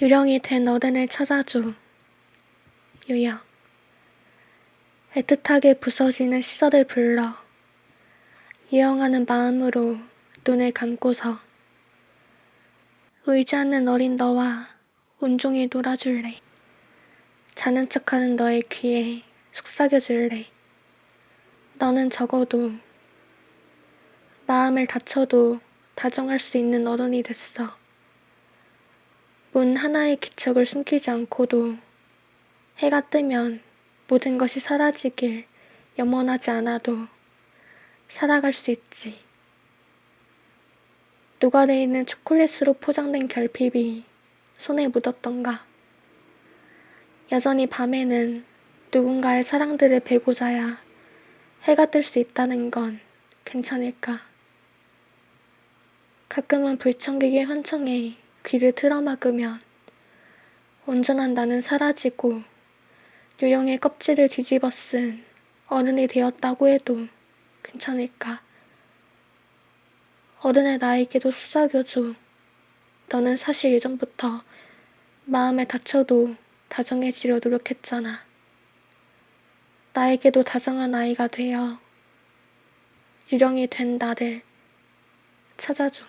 유령이 된 어른을 찾아줘. 유령. 애틋하게 부서지는 시설을 불러. 유영하는 마음으로 눈을 감고서 울지 않는 어린 너와 온종일 놀아줄래. 자는 척하는 너의 귀에 속삭여줄래. 너는 적어도 마음을 다쳐도 다정할 수 있는 어른이 됐어. 문 하나의 기척을 숨기지 않고도 해가 뜨면 모든 것이 사라지길 염원하지 않아도 살아갈 수 있지. 녹아내리는 초콜릿으로 포장된 결핍이 손에 묻었던가. 여전히 밤에는 누군가의 사랑들을 베고자야 해가 뜰 수 있다는 건 괜찮을까? 가끔은 불청객의 환청에 귀를 틀어막으면 온전한 나는 사라지고 유령의 껍질을 뒤집어 쓴 어른이 되었다고 해도 괜찮을까? 어른의 나에게도 속삭여줘. 너는 사실 예전부터 마음에 다쳐도 다정해지려 노력했잖아. 나에게도 다정한 아이가 되어 유령이 된 나를 찾아줘.